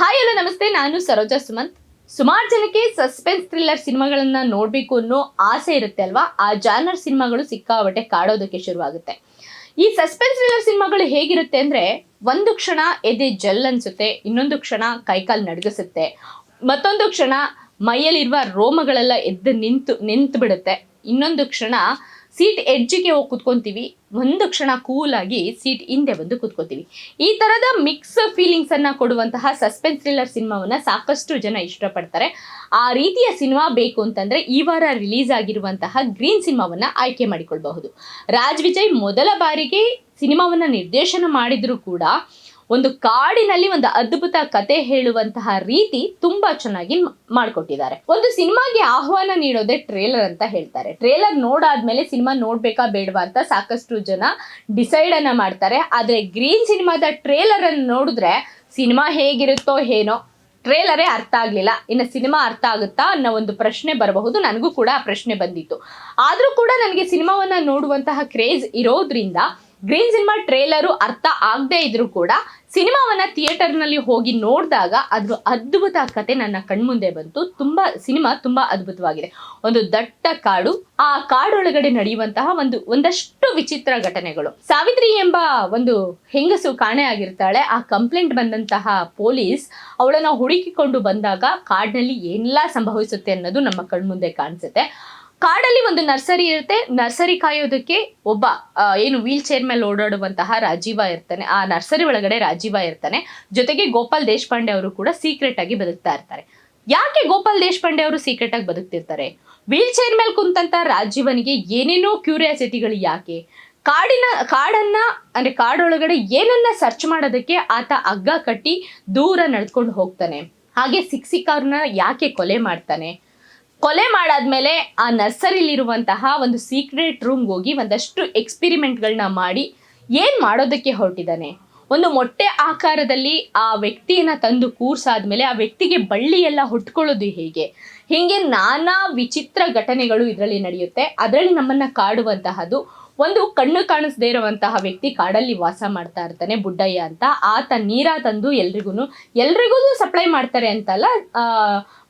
Hi hello ನಮಸ್ತೆ. ನಾನು ಸರೋಜಾ ಸುಮಂತ್ ಸುಮಾರು ಜನಕ್ಕೆ ಸಸ್ಪೆನ್ಸ್ ಥ್ರಿಲ್ಲರ್ ಸಿನಿಮಾಗಳನ್ನ ನೋಡಬೇಕು ಅನ್ನೋ ಆಸೆ ಇರುತ್ತೆ ಅಲ್ವಾ? ಆ ಜಾನರ್ ಸಿನಿಮಾಗಳು ಸಿಕ್ಕಾಬಟ್ಟೆ ಕಾಡೋದಕ್ಕೆ ಶುರುವಾಗುತ್ತೆ. ಈ ಸಸ್ಪೆನ್ಸ್ ಥ್ರಿಲ್ಲರ್ ಸಿನಿಮಾಗಳು ಹೇಗಿರುತ್ತೆ ಅಂದ್ರೆ, ಒಂದು ಕ್ಷಣ ಎದೆ ಜಲ್ ಅನ್ಸುತ್ತೆ, ಇನ್ನೊಂದು ಕ್ಷಣ ಕೈಕಾಲು ನಡಗಿಸುತ್ತೆ, ಮತ್ತೊಂದು ಕ್ಷಣ ಮೈಯಲ್ಲಿರುವ ರೋಮಗಳೆಲ್ಲ ಎದ್ದು ನಿಂತು ನಿಂತು ಬಿಡುತ್ತೆ ಇನ್ನೊಂದು ಕ್ಷಣ ಸೀಟ್ ಎಡ್ಜಿಗೆ ಹೋಗಿ ಕುತ್ಕೊಂತೀವಿ. ಒಂದು ಕ್ಷಣ ಕೂಲಾಗಿ ಸೀಟ್ ಹಿಂದೆ ಬಂದು ಕುತ್ಕೋತೀವಿ. ಈ ತರದ ಮಿಕ್ಸ್ ಫೀಲಿಂಗ್ಸ್ ಅನ್ನ ಕೊಡುವಂತಹ ಸಸ್ಪೆನ್ಸ್ ಥ್ರಿಲ್ಲರ್ ಸಿನಿಮಾವನ್ನ ಸಾಕಷ್ಟು ಜನ ಇಷ್ಟಪಡ್ತಾರೆ. ಆ ರೀತಿಯ ಸಿನಿಮಾ ಬೇಕು ಅಂತಂದ್ರೆ ಈ ವಾರ ರಿಲೀಸ್ ಆಗಿರುವಂತಹ ಗ್ರೀನ್ ಸಿನಿಮಾವನ್ನ ಆಯ್ಕೆ ಮಾಡಿಕೊಳ್ಬಹುದು. ರಾಜ್ ವಿಜಯ್ ಮೊದಲ ಬಾರಿಗೆ ಸಿನಿಮಾವನ್ನ ನಿರ್ದೇಶನ ಮಾಡಿದರೂ ಕೂಡ ಒಂದು ಕಾಡಿನಲ್ಲಿ ಒಂದು ಅದ್ಭುತ ಕತೆ ಹೇಳುವಂತಹ ರೀತಿ ತುಂಬಾ ಚೆನ್ನಾಗಿ ಮಾಡ್ಕೊಟ್ಟಿದ್ದಾರೆ. ಒಂದು ಸಿನಿಮಾಗೆ ಆಹ್ವಾನ ನೀಡೋದೇ ಟ್ರೇಲರ್ ಅಂತ ಹೇಳ್ತಾರೆ. ಟ್ರೇಲರ್ ನೋಡಾದ್ಮೇಲೆ ಸಿನಿಮಾ ನೋಡ್ಬೇಕಾ ಬೇಡವಾ ಅಂತ ಸಾಕಷ್ಟು ಜನ ಡಿಸೈಡ್ ಅನ್ನ ಮಾಡ್ತಾರೆ. ಆದ್ರೆ ಗ್ರೀನ್ ಸಿನಿಮಾದ ಟ್ರೇಲರ್ ಅನ್ನು ನೋಡಿದ್ರೆ ಸಿನಿಮಾ ಹೇಗಿರುತ್ತೋ ಏನೋ ಟ್ರೇಲರೇ ಅರ್ಥ ಆಗಲಿಲ್ಲ. ಇನ್ನು ಸಿನಿಮಾ ಅರ್ಥ ಆಗುತ್ತಾ ಅನ್ನೋ ಒಂದು ಪ್ರಶ್ನೆ ಬರಬಹುದು. ನನಗೂ ಕೂಡ ಆ ಪ್ರಶ್ನೆ ಬಂದಿತ್ತು. ಆದರೂ ಕೂಡ ನನಗೆ ಸಿನಿಮಾವನ್ನ ನೋಡುವಂತಹ ಕ್ರೇಜ್ ಇರೋದ್ರಿಂದ ಗ್ರೀನ್ ಸಿನಿಮಾ ಟ್ರೇಲರು ಅರ್ಥ ಆಗದೆ ಇದ್ರೂ ಕೂಡ ಸಿನಿಮಾವನ್ನ ಥಿಯೇಟರ್ನಲ್ಲಿ ಹೋಗಿ ನೋಡಿದಾಗ ಅದ್ರ ಅದ್ಭುತ ಕತೆ ನನ್ನ ಕಣ್ಮುಂದೆ ಬಂತು. ತುಂಬಾ ಸಿನಿಮಾ ತುಂಬಾ ಅದ್ಭುತವಾಗಿದೆ. ಒಂದು ದಟ್ಟ ಕಾಡು, ಆ ಕಾಡೊಳಗಡೆ ನಡೆಯುವಂತಹ ಒಂದು ಒಂದಷ್ಟು ವಿಚಿತ್ರ ಘಟನೆಗಳು. ಸಾವಿತ್ರಿ ಎಂಬ ಒಂದು ಹೆಂಗಸು ಕಾಣೆ ಆಗಿರ್ತಾಳೆ. ಆ ಕಂಪ್ಲೇಂಟ್ ಬಂದಂತಹ ಪೊಲೀಸ್ ಅವಳನ್ನ ಹುಡುಕಿಕೊಂಡು ಬಂದಾಗ ಕಾಡಿನಲ್ಲಿ ಏನೆಲ್ಲ ಸಂಭವಿಸುತ್ತೆ ಅನ್ನೋದು ನಮ್ಮ ಕಣ್ಮುಂದೆ ಕಾಣಿಸುತ್ತೆ. ಕಾಡಲ್ಲಿ ಒಂದು ನರ್ಸರಿ ಇರುತ್ತೆ. ನರ್ಸರಿ ಕಾಯೋದಕ್ಕೆ ಒಬ್ಬ ಏನು ವೀಲ್ ಚೇರ್ ಮೇಲೆ ಓಡಾಡುವಂತಹ ರಾಜೀವ ಇರ್ತಾನೆ. ಆ ನರ್ಸರಿ ಒಳಗಡೆ ರಾಜೀವ ಇರ್ತಾನೆ. ಜೊತೆಗೆ ಗೋಪಾಲ್ ದೇಶಪಾಂಡೆ ಅವರು ಕೂಡ ಸೀಕ್ರೆಟ್ ಆಗಿ ಬದುಕ್ತಾ ಇರ್ತಾರೆ. ಯಾಕೆ ಗೋಪಾಲ್ ದೇಶಪಾಂಡೆ ಅವರು ಸೀಕ್ರೆಟ್ ಆಗಿ ಬದುಕ್ತಿರ್ತಾರೆ? ವೀಲ್ ಚೇರ್ ಮೇಲೆ ಕುಂತಂತ ರಾಜೀವನಿಗೆ ಏನೇನೋ ಕ್ಯೂರಿಯಾಸಿಟಿಗಳು ಯಾಕೆ? ಕಾಡಿನ, ಕಾಡನ್ನ, ಅಂದ್ರೆ ಕಾಡೊಳಗಡೆ ಏನನ್ನ ಸರ್ಚ್ ಮಾಡೋದಕ್ಕೆ ಆತ ಹಗ್ಗ ಕಟ್ಟಿ ದೂರ ನಡ್ಕೊಂಡು ಹೋಗ್ತಾನೆ. ಹಾಗೆ ಸಿಕ್ ಯಾಕೆ ಕೊಲೆ ಮಾಡ್ತಾನೆ? ಕೊಲೆ ಮಾಡಾದ್ಮೇಲೆ ಆ ನರ್ಸರಿಲಿರುವಂತಹ ಒಂದು ಸೀಕ್ರೆಟ್ ರೂಮ್ಗೆ ಹೋಗಿ ಒಂದಷ್ಟು ಎಕ್ಸ್ಪಿರಿಮೆಂಟ್ಗಳನ್ನ ಮಾಡಿ ಏನು ಮಾಡೋದಕ್ಕೆ ಹೊರಟಿದ್ದಾನೆ? ಒಂದು ಮೊಟ್ಟೆ ಆಕಾರದಲ್ಲಿ ಆ ವ್ಯಕ್ತಿಯನ್ನ ತಂದು ಕೂರ್ಸಾದ್ಮೇಲೆ ಆ ವ್ಯಕ್ತಿಗೆ ಬಳ್ಳಿ ಎಲ್ಲ ಹುಟ್ಕೊಳ್ಳೋದು ಹೇಗೆ? ಹೀಗೆ ನಾನಾ ವಿಚಿತ್ರ ಘಟನೆಗಳು ಇದರಲ್ಲಿ ನಡೆಯುತ್ತೆ. ಅದರಲ್ಲಿ ನಮ್ಮನ್ನ ಕಾಡುವಂತಹದ್ದು ಒಂದು ಕಣ್ಣು ಕಾಣಿಸದೇ ಇರುವಂತಹ ವ್ಯಕ್ತಿ ಕಾಡಲ್ಲಿ ವಾಸ ಮಾಡ್ತಾ ಇರ್ತಾನೆ ಬುಡ್ಡಯ್ಯ ಅಂತ. ಆತ ನೀರ ತಂದು ಎಲ್ರಿಗೂ ಎಲ್ರಿಗೂ ಸಪ್ಲೈ ಮಾಡ್ತಾರೆ ಅಂತಲ್ಲ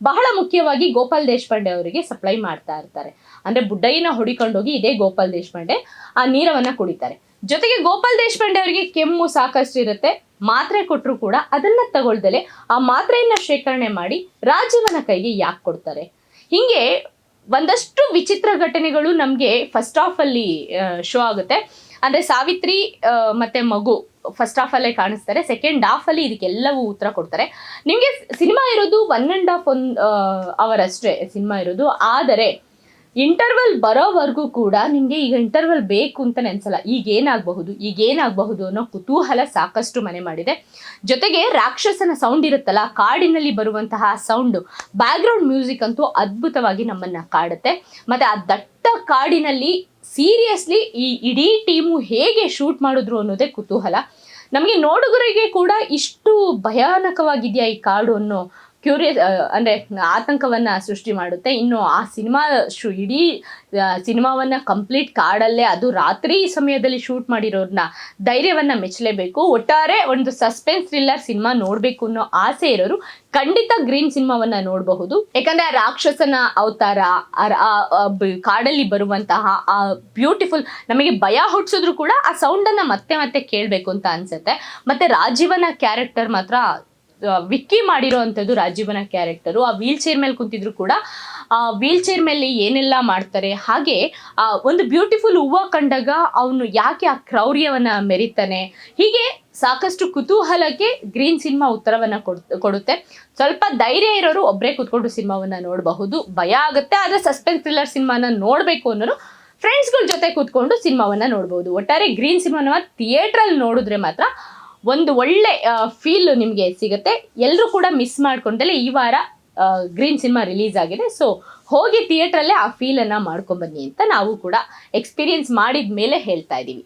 ಬಹಳ ಮುಖ್ಯವಾಗಿ ಗೋಪಾಲ್ ದೇಶಪಾಂಡೆ ಅವರಿಗೆ ಸಪ್ಲೈ ಮಾಡ್ತಾ ಇರ್ತಾರೆ. ಅಂದ್ರೆ ಬುಡ್ಡಯ್ಯನ ಹೊಡಿಕೊಂಡೋಗಿ ಇದೇ ಗೋಪಾಲ್ ದೇಶಪಾಂಡೆ ಆ ನೀರವನ್ನ ಕುಡಿತಾರೆ. ಜೊತೆಗೆ ಗೋಪಾಲ್ ದೇಶಪಾಂಡೆ ಅವರಿಗೆ ಕೆಮ್ಮು ಸಾಕಷ್ಟು ಇರುತ್ತೆ. ಮಾತ್ರೆ ಕೊಟ್ಟರು ಕೂಡ ಅದನ್ನ ತಗೊಳ್ದಲೆ ಆ ಮಾತ್ರೆಯನ್ನ ಶೇಖರಣೆ ಮಾಡಿ ರಾಜೀವನ ಕೈಗೆ ಯಾಕೆ ಕೊಡ್ತಾರೆ? ಹಿಂಗೆ ಒಂದಷ್ಟು ವಿಚಿತ್ರ ಘಟನೆಗಳು ನಮಗೆ ಫಸ್ಟ್ ಹಾಫ್ ಅಲ್ಲಿ ಶೋ ಆಗುತ್ತೆ. ಅಂದ್ರೆ ಸಾವಿತ್ರಿ ಮತ್ತೆ ಮಗು ಫಸ್ಟ್ ಹಾಫ್ ಅಲ್ಲೇ ಕಾಣಿಸ್ತಾರೆ. ಸೆಕೆಂಡ್ ಹಾಫ್ ಅಲ್ಲಿ ಇದಕ್ಕೆಲ್ಲವೂ ಉತ್ತರ ಕೊಡ್ತಾರೆ. ನಿಮಗೆ ಸಿನಿಮಾ ಇರೋದು one and half one hour ಅಷ್ಟೇ ಸಿನಿಮಾ ಇರೋದು. ಆದರೆ ಇಂಟರ್ವಲ್ ಬರೋವರೆಗೂ ಕೂಡ ನಿಮಗೆ ಈಗ ಇಂಟರ್ವಲ್ ಬೇಕು ಅಂತ ನೆನ್ಸಲ್ಲ. ಈಗ ಏನಾಗಬಹುದು? ಅನ್ನೋ ಕುತೂಹಲ ಸಾಕಷ್ಟು ಮನೆ ಮಾಡಿದೆ. ಜೊತೆಗೆ ರಾಕ್ಷಸನ ಸೌಂಡ್ ಇರುತ್ತಲ್ಲ, ಕಾಡಿನಲ್ಲಿ ಬರುವಂತಹ ಸೌಂಡು ಬ್ಯಾಕ್ಗ್ರೌಂಡ್ ಮ್ಯೂಸಿಕ್ ಅಂತೂ ಅದ್ಭುತವಾಗಿ ನಮ್ಮನ್ನ ಕಾಡುತ್ತೆ. ಮತ್ತೆ ಆ ದಟ್ಟ ಕಾಡಿನಲ್ಲಿ ಸೀರಿಯಸ್ಲಿ ಈ ಇಡೀ ಟೀಮು ಹೇಗೆ ಶೂಟ್ ಮಾಡಿದ್ರು ಅನ್ನೋದೇ ಕುತೂಹಲ. ನಮಗೆ ನೋಡುಗರಿಗೆ ಕೂಡ ಇಷ್ಟು ಭಯಾನಕವಾಗಿದೆಯಾ ಈ ಕಾಡು ಅನ್ನೋ ಕ್ಯೂರಿಯಸ್ ಅಂದರೆ, ಆತಂಕವನ್ನು ಸೃಷ್ಟಿ ಮಾಡುತ್ತೆ. ಇನ್ನು ಆ ಸಿನಿಮಾ ಶು, ಇಡೀ ಸಿನಿಮಾವನ್ನು ಕಂಪ್ಲೀಟ್ ಕಾಡಲ್ಲೇ, ಅದು ರಾತ್ರಿ ಸಮಯದಲ್ಲಿ ಶೂಟ್ ಮಾಡಿರೋರನ್ನ ಧೈರ್ಯವನ್ನು ಮೆಚ್ಚಲೇಬೇಕು. ಒಟ್ಟಾರೆ ಒಂದು ಸಸ್ಪೆನ್ಸ್ ಥ್ರಿಲ್ಲರ್ ಸಿನಿಮಾ ನೋಡಬೇಕು ಅನ್ನೋ ಆಸೆ ಇರೋರು ಖಂಡಿತ ಗ್ರೀನ್ ಸಿನಿಮಾವನ್ನು ನೋಡಬಹುದು. ಯಾಕಂದರೆ ಆ ರಾಕ್ಷಸನ ಅವತಾರ ಕಾಡಲ್ಲಿ ಬರುವಂತಹ ಆ ಬ್ಯೂಟಿಫುಲ್ ನಮಗೆ ಭಯ ಹುಟ್ಟಿಸಿದ್ರು ಕೂಡ ಆ ಸೌಂಡನ್ನು ಮತ್ತೆ ಮತ್ತೆ ಕೇಳಬೇಕು ಅಂತ ಅನಿಸುತ್ತೆ. ಮತ್ತು ರಾಜೀವನ ಕ್ಯಾರೆಕ್ಟರ್ ಮಾತ್ರ ವಿಕ್ಕಿ ಮಾಡಿರೋ ಅಂಥದ್ದು ರಾಜೀವನ ಕ್ಯಾರೆಕ್ಟರು. ಆ ವೀಲ್ ಚೇರ್ ಮೇಲೆ ಕುಂತಿದ್ರು ಕೂಡ, ಆ ವೀಲ್ ಚೇರ್ ಮೇಲೆ ಏನೆಲ್ಲ ಮಾಡ್ತಾರೆ, ಹಾಗೆ, ಆ, ಒಂದು ಬ್ಯೂಟಿಫುಲ್ ಹೂವು ಕಂಡಾಗ ಅವನು ಯಾಕೆ ಆ ಕ್ರೌರ್ಯವನ್ನ ಮೆರಿತಾನೆ? ಹೀಗೆ ಸಾಕಷ್ಟು ಕುತೂಹಲಕ್ಕೆ ಗ್ರೀನ್ ಸಿನಿಮಾ ಉತ್ತರವನ್ನ ಕೊಡ್ ಕೊಡುತ್ತೆ. ಸ್ವಲ್ಪ ಧೈರ್ಯ ಇರೋರು ಒಬ್ಬರೇ ಕುತ್ಕೊಂಡು ಸಿನಿಮಾವನ್ನ ನೋಡಬಹುದು. ಭಯ ಆಗುತ್ತೆ, ಆದರೆ ಸಸ್ಪೆನ್ಸ್ ಥ್ರಿಲ್ಲರ್ ಸಿನಿಮಾನ ನೋಡಬೇಕು ಅನ್ನೋರು ಫ್ರೆಂಡ್ಸ್ಗಳ ಜೊತೆ ಕೂತ್ಕೊಂಡು ಸಿನಿಮಾವನ್ನ ನೋಡ್ಬೋದು ಒಟ್ಟಾರೆ ಗ್ರೀನ್ ಸಿನಿಮಾನ ಥಿಯೇಟ್ರಲ್ಲಿ ನೋಡಿದ್ರೆ ಮಾತ್ರ ಒಂದು ಒಳ್ಳೆ ಫೀಲ್ ನಿಮಗೆ ಸಿಗುತ್ತೆ. ಎಲ್ಲರೂ ಕೂಡ ಮಿಸ್ ಮಾಡ್ಕೊಂಡಲ್ಲಿ ಈ ವಾರ ಗ್ರೀನ್ ಸಿನಿಮಾ ರಿಲೀಸ್ ಆಗಿದೆ. ಸೊ ಹೋಗಿ ಥಿಯೇಟ್ರಲ್ಲೇ ಆ ಫೀಲನ್ನು ಮಾಡ್ಕೊಂಬನ್ನಿ ಅಂತ ನಾವು ಕೂಡ ಎಕ್ಸ್ಪೀರಿಯನ್ಸ್ ಮಾಡಿದ ಮೇಲೆ ಹೇಳ್ತಾ ಇದ್ದೀವಿ